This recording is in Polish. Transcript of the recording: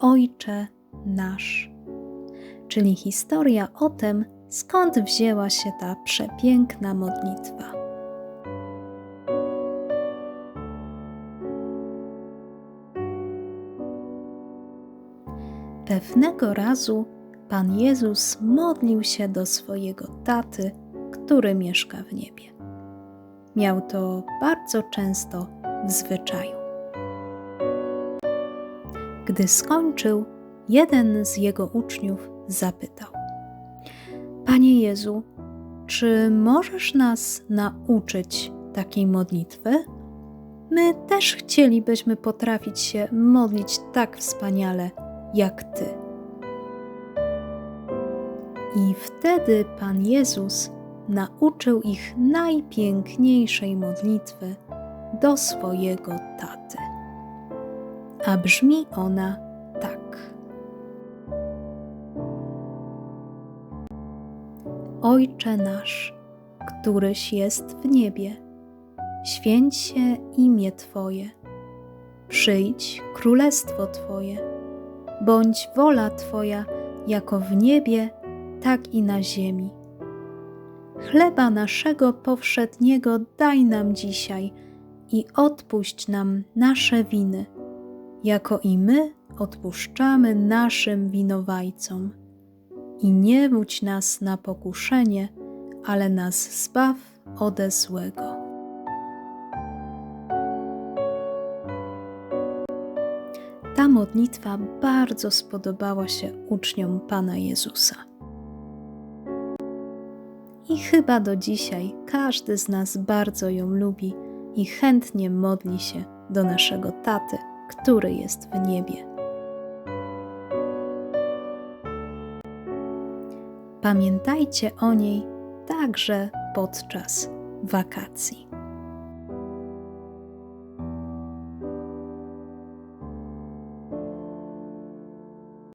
Ojcze nasz. Czyli historia o tym, skąd wzięła się ta przepiękna modlitwa. Pewnego razu Pan Jezus modlił się do swojego taty, który mieszka w niebie. Miał to bardzo często w zwyczaju. Gdy skończył, jeden z jego uczniów zapytał: Panie Jezu, czy możesz nas nauczyć takiej modlitwy? My też chcielibyśmy potrafić się modlić tak wspaniale jak Ty. I wtedy Pan Jezus nauczył ich najpiękniejszej modlitwy do swojego taty. A brzmi ona tak. Ojcze nasz, któryś jest w niebie, święć się imię Twoje, przyjdź królestwo Twoje, bądź wola Twoja jako w niebie, tak i na ziemi. Chleba naszego powszedniego daj nam dzisiaj i odpuść nam nasze winy, jako i my odpuszczamy naszym winowajcom. I nie wódź nas na pokuszenie, ale nas zbaw ode złego. Ta modlitwa bardzo spodobała się uczniom Pana Jezusa. I chyba do dzisiaj każdy z nas bardzo ją lubi i chętnie modli się do naszego taty, który jest w niebie. Pamiętajcie o niej także podczas wakacji.